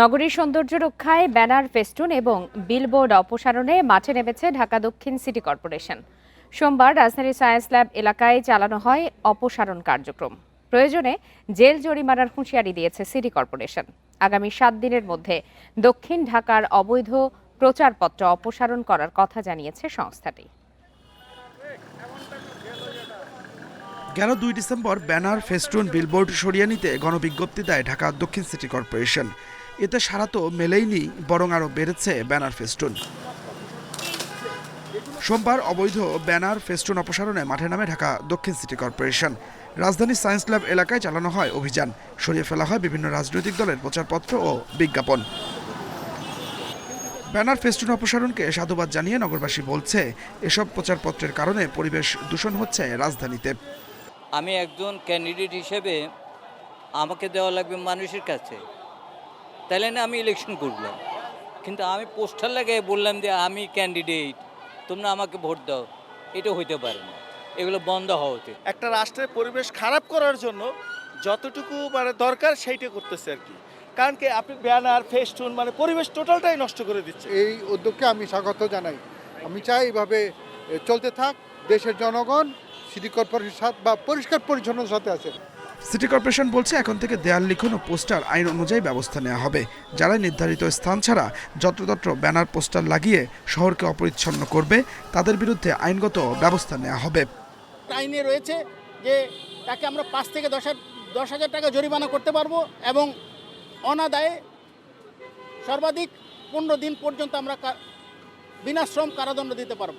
নগরীর সৌন্দর্য রক্ষায় ব্যানার, ফেস্টুন এবং বিলবোর্ড অপসারণে মাঠে নেমেছে ঢাকা দক্ষিণ সিটি কর্পোরেশন। সোমবার রাজধানীর সায়েন্স ল্যাব এলাকায় চালানো হয় অপসারণ কার্যক্রম। প্রয়োজনে জেল জরিমানার হুঁশিয়ারি দিয়েছে সিটি কর্পোরেশন। আগামী সাত দিনের মধ্যে দক্ষিণ ঢাকার অবৈধ প্রচারপত্র অপসারণ করার কথা জানিয়েছে সংস্থাটি। গেল দুই ডিসেম্বর ব্যানার, ফেস্টুন, বিলবোর্ড সরিয়ে নিতে গণবিজ্ঞপ্তি দেয় ঢাকা দক্ষিণ সিটি কর্পোরেশন। এতে সারা তো মেলেইনি বরং আরও বেড়েছে ব্যানার ফেস্টুন। সোমবার অবৈধ ব্যানার ফেস্টুন অপসারণে মাঠে নামে ঢাকা দক্ষিণ সিটি কর্পোরেশন। রাজধানীর সায়েন্স ল্যাব এলাকায় চালানো হয় অভিযান। সরিয়ে ফেলা হয় বিভিন্ন রাজনৈতিক দলের প্রচারপত্র ও বিজ্ঞাপন। ব্যানার ফেস্টুন অপসারণকে সাধুবাদ জানিয়ে নগরবাসী বলছে, এসব প্রচারপত্রের কারণে পরিবেশ দূষণ হচ্ছে রাজধানীতে। আমি একজন ক্যান্ডিডেট হিসেবে আমাকে দেওয়া লাগবে মানুষের কাছে। তাহলে না আমি ইলেকশন করলাম। কিন্তু আমি পোস্টার লাগাই বললাম যে আমি ক্যান্ডিডেট তোমরা আমাকে ভোট দাও। এটা হইতে পারে না। এগুলো বন্ধ হওয়া উচিত একটা রাষ্ট্রের পরিবেশ খারাপ করার জন্য যতটুকু মানে দরকার সেইটা করতেছে আর কি। কারণ কি আপনি ব্যানার ফেস্টুন মানে পরিবেশ টোটালটাই নষ্ট করে দিচ্ছে। এই উদ্যোগকে আমি স্বাগত জানাই। আমি চাই এইভাবে চলতে থাক। দেশের জনগণ সিটি কর্পোরেশনের সাথে বা পরিষ্কার পরিচ্ছন্নতার সাথে আছে। সিটি কর্পোরেশন বলছে এখন থেকে দেয়াল লিখন ও পোস্টার আইন অনুযায়ী ব্যবস্থা নেওয়া হবে যারা নির্ধারিত স্থান ছাড়া যত্রতত্র ব্যানার, পোস্টার লাগিয়ে শহরকে অপরিচ্ছন্ন করবে, তাদের বিরুদ্ধে আইনগত ব্যবস্থা নেওয়া হবে। আইনে রয়েছে যে তাকে আমরা পাঁচ থেকে দশ দশ হাজার টাকা জরিমানা করতে পারব এবং অনাদায়ে সর্বাধিক পনেরো দিন পর্যন্ত আমরা কা- বিনাশ্রম কারাদণ্ড দিতে পারব।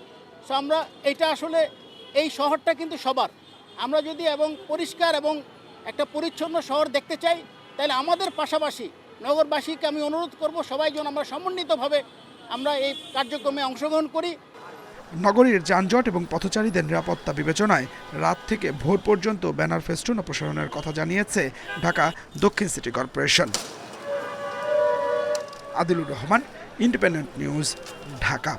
সো আমরা, এটা আসলে এই শহরটা কিন্তু সবার। আমরা যদি এবং পরিষ্কার এবং একটা পরিচ্ছন্ন শহর দেখতে চাই, তাহলে আমাদের পাশাপাশি নগরবাসীকে আমি অনুরোধ করব সবাই যেন আমরা সমন্বিতভাবে আমরা এই কার্যক্রমে অংশগ্রহণ করি। নগরীর যানজট এবং পথচারীদের নিরাপত্তা বিবেচনায় রাত থেকে ভোর পর্যন্ত ব্যানার ফেস্টুন অপসারণের কথা জানিয়েছে ঢাকা দক্ষিণ city corporation. Adilur Rahman, independent news, Dhaka.